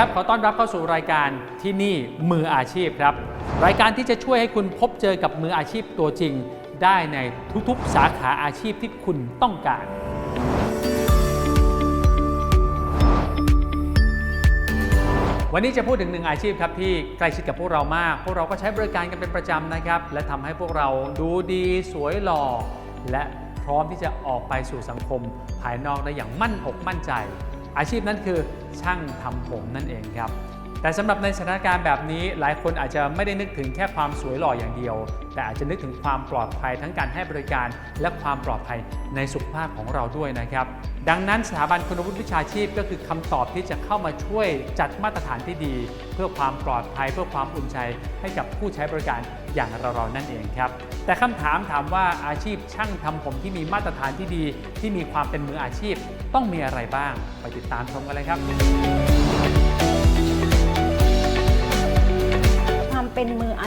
ครับ ขอต้อนรับเข้าสู่รายการที่นี่มืออาชีพครับ รายการที่จะช่วยให้คุณพบเจอกับมืออาชีพตัวจริง ได้ในทุกๆ สาขาอาชีพที่คุณต้องการ วันนี้จะพูดถึงหนึ่งอาชีพครับที่ใกล้ชิดกับพวกเรามาก พวกเราก็ใช้บริการกันเป็นประจำนะครับ และทำให้พวกเราดูดีสวยหล่อและพร้อมที่จะออกไปสู่สังคมภายนอกได้อย่างมั่นอกมั่นใจ อาชีพนั้นคือช่างทำผมนั่นเองครับ แต่สำหรับในสถานการณ์แบบนี้ หลายคนอาจจะไม่ได้นึกถึงแค่ความสวยหล่ออย่างเดียว แต่อาจจะนึกถึงความปลอดภัยทั้งการให้บริการและความปลอดภัยในสุขภาพของเราด้วยนะครับ ดังนั้นสถาบันคุณวุฒิวิชาชีพก็คือคำตอบที่จะเข้ามาช่วยจัดมาตรฐานที่ดี เพื่อความปลอดภัยเพื่อความอุ่นใจให้กับผู้ใช้บริการอย่างเราๆนั่นเองครับแต่คำถามถามว่าอาชีพช่างทำผมที่มีมาตรฐานที่ดี ที่มีความเป็นมืออาชีพ ต้องมีอะไรบ้าง ไปติดตามชมกันเลยครับ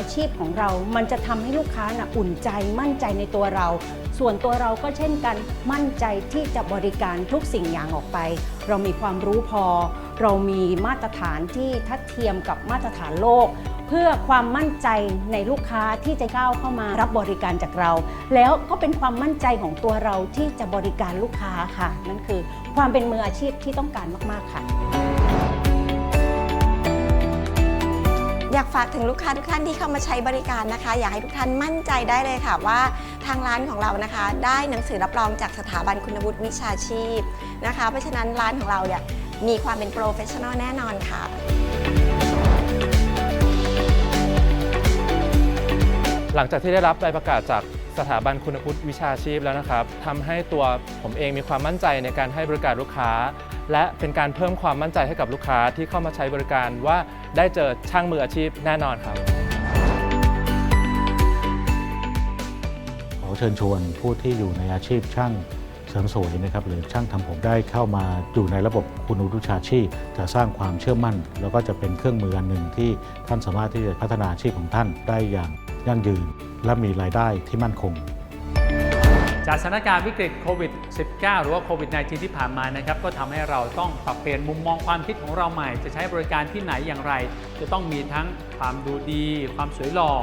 อาชีพของเรา มันจะทำให้ลูกค้านะอุ่นใจมั่นใจในตัวเรา ส่วนตัวเราก็เช่นกันมั่นใจที่จะบริการทุกสิ่งอย่างออกไป เรามีความรู้พอ เรามีมาตรฐานที่ทัดเทียมกับมาตรฐานโลก เพื่อความมั่นใจในลูกค้าที่จะก้าวเข้ามารับบริการจากเรา แล้วก็เป็นความมั่นใจของตัวเราที่จะบริการลูกค้าค่ะ นั่นคือความเป็นมืออาชีพที่ต้องการมาก ๆ ค่ะ อยากฝากถึงลูกค้าทุกท่านที่เข้ามาใช้บริการนะคะ อยากให้ทุกท่านมั่นใจได้เลยค่ะว่าทางร้านของเรานะคะ ได้หนังสือรับรองจากสถาบันคุณวุฒิวิชาชีพนะคะ เพราะฉะนั้นร้านของเราเนี่ยมีความเป็นโปรเฟชชั่นอลแน่นอนค่ะหลังจากที่ได้รับใบประกาศจาก สถาบันคุณวุฒิวิชาชีพแล้วนะครับทำให้ตัวผมเองมีความมั่นใจในการให้บริการลูกค้า และเป็นการเพิ่มความมั่นใจให้กับลูกค้าที่เข้ามาใช้บริการว่าได้เจอช่างมืออาชีพแน่นอนครับขอเชิญชวนผู้ที่อยู่ในอาชีพช่างเสริมสวยนะครับหรือช่างทำผมได้เข้ามาอยู่ในระบบคุณวุฒิวิชาชีพ จะสร้างความเชื่อมั่น แล้วก็จะเป็นเครื่องมืออันหนึ่งที่ท่านสามารถที่จะพัฒนาอาชีพของท่านได้อย่างยั่งยืน และมีรายได้ที่มั่นคง จากสถานการณ์วิกฤตโควิด -19 หรือว่าโควิด -19 ที่ผ่านมานะครับก็ทำให้เราต้องปรับเปลี่ยนมุมมองความคิดของเราใหม่ จะใช้บริการที่ไหนอย่างไร จะต้องมีทั้งความดูดี ความสวยหล่อ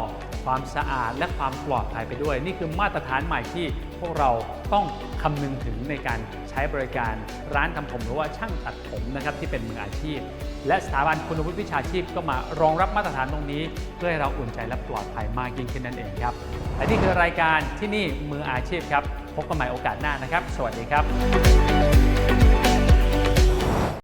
ความสะอาด และความปลอดภัยไปด้วย นี่คือมาตรฐานใหม่ที่พวกเราต้องคำนึงถึงในการใช้บริการร้านทำผมหรือว่าช่างตัดผมนะครับที่เป็นมืออาชีพ และสถาบันคุณวุฒิวิชาชีพก็มารองรับมาตรฐานตรงนี้ เพื่อให้เราอุ่นใจและปลอดภัยมากยิ่งขึ้นนั่นเองครับ และนี่คือรายการที่นี่มืออาชีพครับ พบกันใหม่โอกาสหน้านะครับ สวัสดีครับ